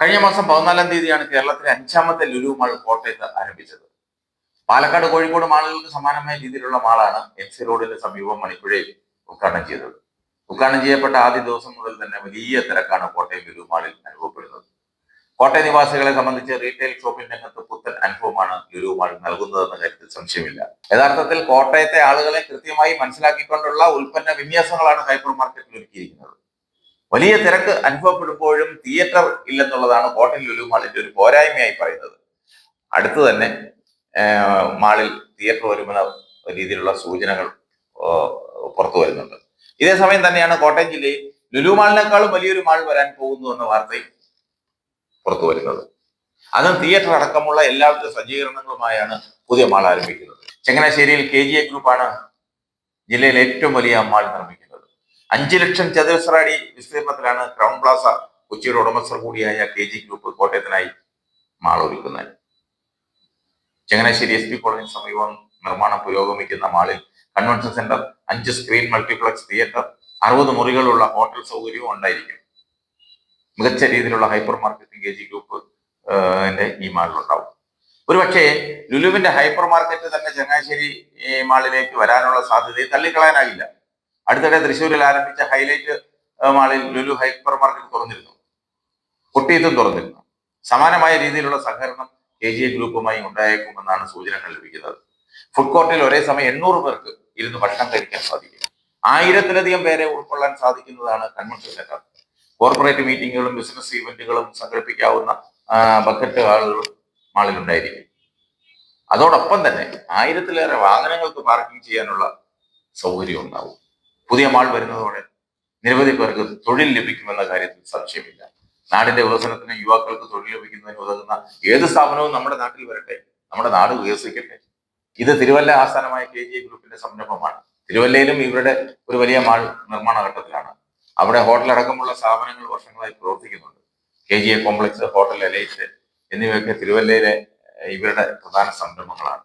കഴിഞ്ഞ മാസം പതിനാലാം തീയതിയാണ് കേരളത്തിലെ അഞ്ചാമത്തെ ലുലു മാൾ കോട്ടയത്ത് ആരംഭിച്ചത്. പാലക്കാട് കോഴിക്കോട് മാളുകൾക്ക് സമാനമായ രീതിയിലുള്ള മാളാണ് എം സി റോഡിന് സമീപം മണിപ്പുഴയിൽ ഉദ്ഘാടനം ചെയ്തത്. ഉദ്ഘാടനം ചെയ്യപ്പെട്ട ആദ്യ ദിവസം മുതൽ തന്നെ വലിയ തിരക്കാണ് കോട്ടയം ലുലു മാളിൽ അനുഭവപ്പെടുന്നത്. കോട്ടയം നിവാസികളെ സംബന്ധിച്ച് റീറ്റെയിൽ ഷോപ്പിംഗ് രംഗത്ത് പുത്തൻ അനുഭവമാണ് ലുലു മാൾ നൽകുന്നതെന്ന കാര്യത്തിൽ സംശയമില്ല. യഥാർത്ഥത്തിൽ കോട്ടയത്തെ ആളുകളെ കൃത്യമായി മനസ്സിലാക്കിക്കൊണ്ടുള്ള ഉൽപ്പന്ന വിന്യാസങ്ങളാണ് ഹൈപ്പർ മാർക്കറ്റിൽ ഒരുക്കിയിരിക്കുന്നത്. വലിയ തിരക്ക് അനുഭവപ്പെടുമ്പോഴും തിയേറ്റർ ഇല്ലെന്നുള്ളതാണ് ഹോട്ടൽ ലുലു മാളിന്റെ ഒരു പോരായ്മയായി പറയുന്നത്. അടുത്ത് തന്നെ മാളിൽ തിയേറ്റർ വരുമെന്ന രീതിയിലുള്ള സൂചനകൾ പുറത്തു വരുന്നുണ്ട്. ഇതേ സമയം തന്നെയാണ് കോട്ടയം ജില്ലയിൽ ലുലു മാളിനേക്കാളും വലിയൊരു മാൾ വരാൻ പോകുന്നു എന്ന വാർത്തയും പുറത്തു വരുന്നത്. അതും തിയേറ്റർ അടക്കമുള്ള എല്ലാവിധ സജ്ജീകരണങ്ങളുമായാണ് പുതിയ മാൾ ആരംഭിക്കുന്നത്. ചങ്ങനാശ്ശേരിയിൽ കെ ജി എ ഗ്രൂപ്പാണ് ജില്ലയിലെ ഏറ്റവും വലിയ മാൾ നിർമ്മിക്കുന്നത്. അഞ്ചു ലക്ഷം ചതുരശ്ര അടി വിസ്തീർണത്തിലാണ് ക്രൗൺ പ്ലാസ കൊച്ചിയുടെ ഉടമസ്ഥർ കൂടിയായ കെ ജി ഗ്രൂപ്പ് കോട്ടയത്തിനായി മാൾ ഒരുക്കുന്നത് ചങ്ങനാശ്ശേരി എസ് പി കോളേജിന് സമീപം നിർമ്മാണം പുരോഗമിക്കുന്ന മാളിൽ കൺവെൻഷൻ സെന്റർ അഞ്ച് സ്ക്രീൻ മൾട്ടിപ്ലക്സ് തിയേറ്റർ അറുപത് മുറികളുള്ള ഹോട്ടൽ സൗകര്യവും ഉണ്ടായിരിക്കും. മികച്ച രീതിയിലുള്ള hyper marketing K G group ഈ മാളിലുണ്ടാവും. ഒരുപക്ഷെ ലുലുവിന്റെ ഹൈപ്പർ മാർക്കറ്റ് തന്നെ ചങ്ങനാശ്ശേരി മാളിലേക്ക് വരാനുള്ള സാധ്യതയെ തള്ളിക്കളയാനാകില്ല. അടുത്തിടെ തൃശ്ശൂരിൽ ആരംഭിച്ച ഹൈലൈറ്റ് മാളിൽ ലുലു ഹൈപ്പർ മാർക്കറ്റ് തുറന്നിരുന്നു. കൊട്ടിയത്തും തുറന്നിരുന്നു. സമാനമായ രീതിയിലുള്ള സഹകരണം കെ ജി എ ഗ്രൂപ്പുമായി ഉണ്ടായേക്കുമെന്നാണ് സൂചനകൾ ലഭിക്കുന്നത്. ഫുഡ് കോർട്ടിൽ ഒരേ സമയം എണ്ണൂറ് പേർക്ക് ഇരുന്ന് ഭക്ഷണം കഴിക്കാൻ സാധിക്കും. ആയിരത്തിലധികം പേരെ ഉൾക്കൊള്ളാൻ സാധിക്കുന്നതാണ് കൺവെൻഷൻ കോർപ്പറേറ്റ് മീറ്റിങ്ങുകളും ബിസിനസ് ഇവന്റുകളും സംഘടിപ്പിക്കാവുന്ന ബക്കറ്റ് ആളുകളും മാളിൽ ഉണ്ടായിരിക്കും അതോടൊപ്പം തന്നെ ആയിരത്തിലേറെ വാഹനങ്ങൾക്ക് പാർക്കിംഗ് ചെയ്യാനുള്ള സൗകര്യം ഉണ്ടാവും. പുതിയ മാൾ വരുന്നതോടെ നിരവധി പേർക്ക് തൊഴിൽ ലഭിക്കുമെന്ന കാര്യത്തിൽ സംശയമില്ല. നാടിന്റെ വികസനത്തിന് യുവാക്കൾക്ക് തൊഴിൽ ലഭിക്കുന്നതിന് ഉതകുന്ന ഏത് സ്ഥാപനവും നമ്മുടെ നാട്ടിൽ വരട്ടെ. നമ്മുടെ നാട് വികസിക്കട്ടെ. ഇത് തിരുവല്ല ആസ്ഥാനമായ കെ ജി ഗ്രൂപ്പിന്റെ സംരംഭമാണ് തിരുവല്ലയിലും ഇവരുടെ ഒരു വലിയ മാൾ നിർമ്മാണ ഘട്ടത്തിലാണ് അവിടെ ഹോട്ടൽ അടക്കമുള്ള സ്ഥാപനങ്ങൾ വർഷങ്ങളായി പ്രവർത്തിക്കുന്നുണ്ട്. K G A complex hotel elite എന്നിവയൊക്കെ തിരുവല്ലയിലെ ഇവരുടെ പ്രധാന സംരംഭങ്ങളാണ്.